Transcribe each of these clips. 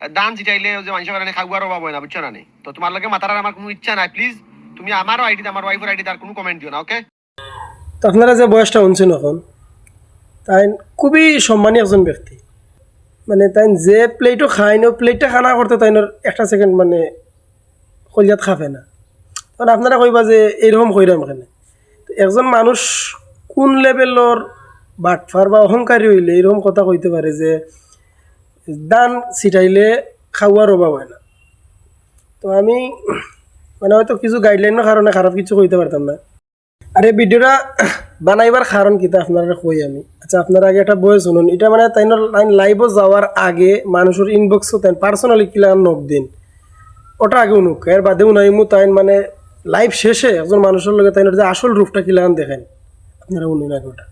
দান চিটাইলে যে মানুষের কারণে খাগুয়ার অভাব হয় না বুঝছ না? তো তোমার লগে মাতার আমার কোনো ইচ্ছা নাই প্লিজ তুমি আমারও আইডি আমার ওয়াইফের আইডি তার কোনো কমেন্ট দিও না ওকে তো আপনারা যে বয়সটা শুনছেন এখন তাই খুবই সম্মানী একজন ব্যক্তি। মানে তাই যে প্লেটও খায় না প্লেটটা খানা করতে তাই একটা সেকেন্ড মানে কলিয়াত খাবে না। তখন আপনারা কইবা যে এইরকম কইরাম তো একজন মানুষ কোন লেভেলর বাটফার বা অহংকারী হইলে এরকম কথা কইতে পারে যে দান ছিটাইলে খাওয়ার অভাব হয় না। তো আমি মানে হয়তো কিছু গাইডলাইনের কারণে খারাপ কিছু কইতে পারতাম না। আর এই ভিডিওটা বানাইবার কারণ কিতা আপনারা কই আমি। আচ্ছা আপনারা আগে একটা বই শুনুন। এটা মানে তাই লাইন লাইভও যাওয়ার আগে মানুষের ইনবক্সও তাই পার্সোনালি কিলা নক দিন। ওটা আগে উনুক এর বাদে উনাইমু তাই মানে লাইভ শেষে একজন মানুষের লগে তাই যে আসল রূপটা কিলা দেখেন। আপনারা উনুন আগে ওটা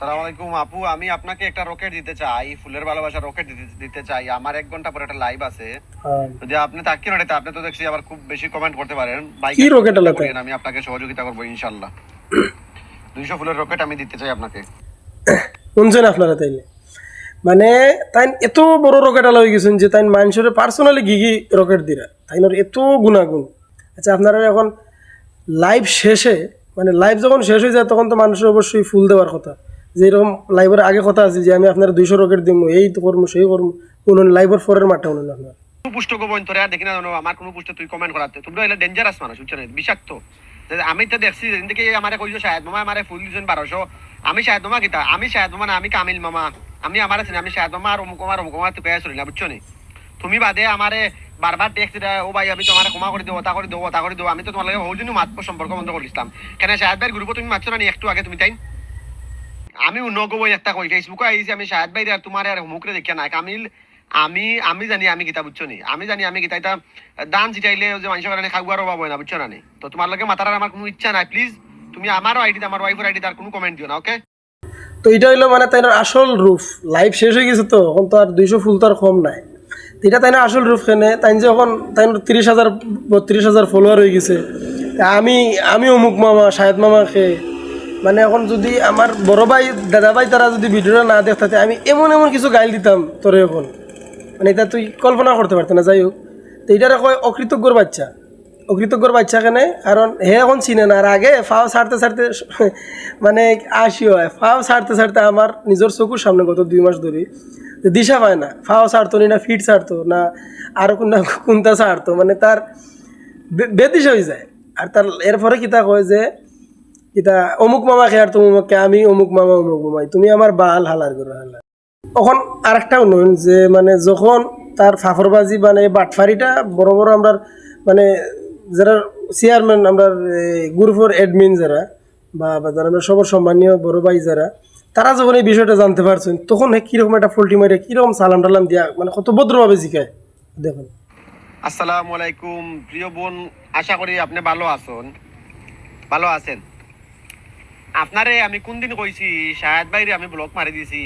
সালাম আলাইকুম আপু আমি আপনাকে একটা রকেট দিতে চাই ফুলের ভালোবাসা রকেট দিতে চাই। আমার এক ঘণ্টা পরে একটা লাইভ আছে। হ্যাঁ। যদি আপনি তাকিয়ে আপনি তো দেখছি আবার খুব বেশি কমেন্ট করতে পারেন। কি আলাদা? আমি আপনাকে সহযোগিতা করব ইনশাল্লাহ। দুইশো ফুলের রকেট আমি দিতে চাই আপনাকে। শুনছেন আপনারা তাইলে? মানে তাই এত বড় রকেট আলা হয়ে গেছেন যে তাই মানুষের পার্সোনালি গিগি রকেট দিরা। তাইনোর এত গুণাগুণ। আচ্ছা আপনারা এখন লাইভ শেষে মানে লাইভ যখন শেষ হয়ে যায় তখন তো মানুষের অবশ্যই ফুল দেওয়ার কথা। যে এরকম লাইভের আগে কথা আছে যে আমি আপনার দুইশো রকেট দিব এই তো করব সেই করব উনুন লাইভের পরের মাঠটা উনুন আপনার। পুষ্ট করব তোরে দেখি না আমার কোনো পুষ্ট তুই কমেন্ট করাতে। তোমরা এলে ডেঞ্জারাস মানুষ, বুঝছ না? বিষাক্ত। আমি তো দেখছি যেদিন থেকে আমার কইছো, শাহেদ মামা ফুল দিয়েছেন বারোশো আমি শাহেদ মামা কিতা? আমি শাহেদ মামা না, আমি কামিল মামা। আমি আমার আছি আমি শাহেদ মামা আর অমুক আমার অমুক আমার তো পেয়ে না বুঝছ নি? তুমি বাদে আমারে বারবার টেক্সট দেয় ও ভাই, আমি তোমার ক্ষমা করে দেবো তা করে দেবো তা করে দেবো আমি তো তোমার লাগে জন্য মাত্র সম্পর্ক বন্ধ করে দিতাম কেন, শাহেদ ভাইয়ের গ্রুপে তুমি না নি? একটু আগে তুমি, তাই আমি নগো একটা কই ফেসবুকে আইছি, আমি শাহেদ ভাই আর তোমার আর মুখরে দেখিয়া নাই। কামিল আমি আমি জানি আমি গীতা, বুঝছ নি? আমি জানি আমি গীতা, এটা দান চিটাইলে যে মানুষের কারণে খাগুয়ার অভাব হয় না, বুঝছ না নি? তো তোমার লগে মাতার আমার কোনো ইচ্ছা নাই প্লিজ তুমি আমারও আইডি আমার ওয়াইফের আইডি তার কোনো কমেন্ট দিও না ওকে তো এটা হইল মানে তাই আসল রূপ। লাইভ শেষ হয়ে গেছে তো, এখন তো আর দুইশো ফুল তো আর কম নাই। এটা তাই আসল রূপ কেনে তাই যখন তাই তিরিশ হাজার, বত্রিশ হাজার ফলোয়ার হয়ে গেছে। আমি আমি অমুক মামা শাহেদ মামাকে মানে এখন যদি আমার বড় ভাই, দাদা ভাই তারা যদি ভিডিওটা না দেখতে আমি এমন এমন কিছু গাইল দিতাম তোরে এখন। মানে এটা তুই কল্পনা করতে পারত না, যাই হোক। তো এটারে কয় অকৃতজ্ঞর বাচ্চা। অকৃতজ্ঞর বাচ্চা কেনে? কারণ হে এখন চিনে না, আর আগে ফাও ছাড়তে ছাড়তে মানে আসি হয়। ফাও ছাড়তে ছাড়তে আমার নিজের চকুর সামনে গত দুই মাস ধরে দিশা পায় না। ফাও ছাড়তো নি না, ফিট ছাড়তো না, আর কোনটা কোনটা ছাড়তো। মানে তার বেদিশা হয়ে যায়। আর তার এরপরে কিতা কয় যে কিতা অমুক মামাকে আর তোমাকে আমি অমুক মামা অমুক মামাই। তুমি আমার বাল হালার করো হালার তখন আরেকটা উন্নয়ন, যে মানে যখন তার ফাফরবাজি মানে বাটফারিটা বড় বড় আমরা মানে যারা চেয়ারম্যান আমরা গ্রুপের অ্যাডমিন যারা, বা যারা আমরা সবার সম্মানীয় বড় ভাই যারা, তারা যখন এই বিষয়টা জানতে পারছেন, তখন কীরকম একটা ফল্টি মারে কীরকম সালাম টালাম দিয়া মানে কত ভদ্রভাবে জিকায়। দেখুন। আসসালামু আলাইকুম। প্রিয় বোন, আশা করি আপনি ভালো আছেন। ভালো আছেন? আপনারে আমি কোন দিন কইছি? শাহেদ ভাইরে আমি ব্লক মারি দিছি।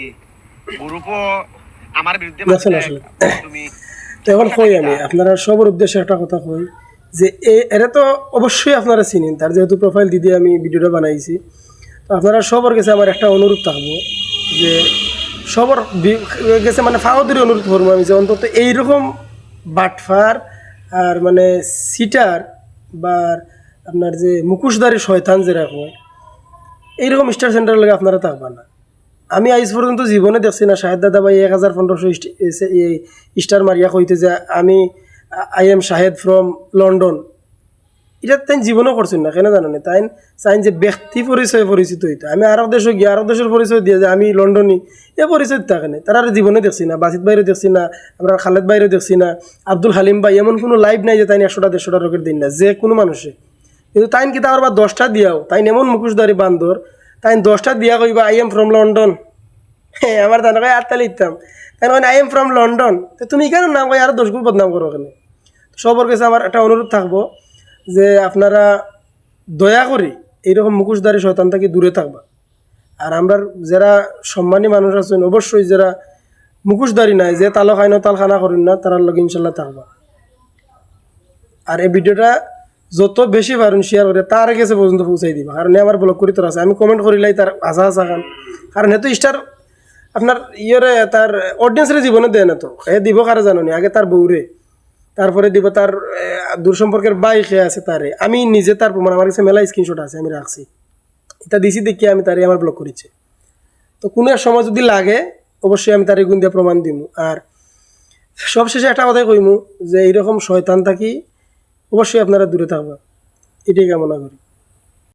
গ্রুপও আমার বিরুদ্ধে তুমি এখন কই আমি? আপনারা সবার উদ্দেশ্যে একটা কথা কই যে এ- এরা তো অবশ্যই আপনারা চিনেন তার যেহেতু প্রোফাইল দিদি আমি ভিডিওটা বানাইছি। তো আপনারা সবার কাছে আমার একটা অনুরোধ থাকব যে সবার কাছে মানে ফাওয়াদের অনুরোধ করব আমি যে অন্তত এইরকম বাটফার আর মানে সিটার বা আপনার যে মুখোশধারী শয়তান যেটা হয় এইরকম স্টার সেন্টারের লাগে আপনারা থাকবেন না। আমি আজ পর্যন্ত জীবনে দেখছি না, শাহেদ দাদা ভাই এক হাজার পনেরোশো স্টার মারিয়া কইতে যে আমি I am Shahed from London এটা তাই জীবনও করছেন না, কেন জানো না? তাই চাইন যে ব্যক্তি পরিচয় পরিচিত হইতো। আমি আরব দেশে গিয়ে আরব দেশের পরিচয় দিয়ে যে আমি লন্ডনই এ পরিচয় থাকে না। তারা জীবনে দেখছি না বাসিত বাইরে দেখছি না, আমরা খালেদ বাইরে দেখছি না, আব্দুল হালিম ভাই এমন কোনো লাইভ নাই যে তাই একশোটা দেড়শোটা রকেট দিন না, যে কোনো মানুষে। কিন্তু তাইন কি তার বা দশটা দিয়াও। তাইন এমন মুখোশধারী বান্দর। তাইন দশটা দিয়া কইবা আই এম ফ্রম লন্ডন হ্যাঁ আমার দাদা কই আটতালি ইতাম তাই নয় আই এম ফ্রম লন্ডন তো তুমি কেন নাম কই আরও দশ গুণ বদনাম করো ওখানে সবার কাছে আমার একটা অনুরোধ থাকব যে আপনারা দয়া করে এইরকম মুখোশধারী শয়তান থেকে দূরে থাকবা। আর আমরা যারা সম্মানী মানুষ আছেন, অবশ্যই যারা মুখোশধারী নাই, যে তালো খাই না তাল খানা করেন না, তারার লগে ইনশাল্লাহ থাকবা। আর এই ভিডিওটা যত বেশি পারেন শেয়ার করে, তার কাছে পর্যন্ত পৌঁছাই দিবা। কারণ আমার ব্লগ করি তোর আছে আমি কমেন্ট করিলাই তার আশা আশা খান কারণ এত স্টার আপনার ইয়রে তার অডিয়েন্সের জীবনে দেয় না তো। এ দিব কারে জানো নি? আগে তার বউরে। তারপরে দিব তার দূর সম্পর্কের বাই খেয়ে আছে তারে। আমি নিজে তার প্রমাণ, আমার কাছে মেলা স্ক্রিনশট আছে, আমি রাখছি। এটা দিছি দেখি আমি তারে আমার ব্লক করেছি। তো কোনো এক সময় যদি লাগে, অবশ্যই আমি তার গুণ দিয়ে প্রমাণ দিব আর সবশেষে একটা কথাই কইমু, যে এইরকম শয়তান থাকি অবশ্যই আপনারা দূরে থাকবেন। এটাই কামনা করি।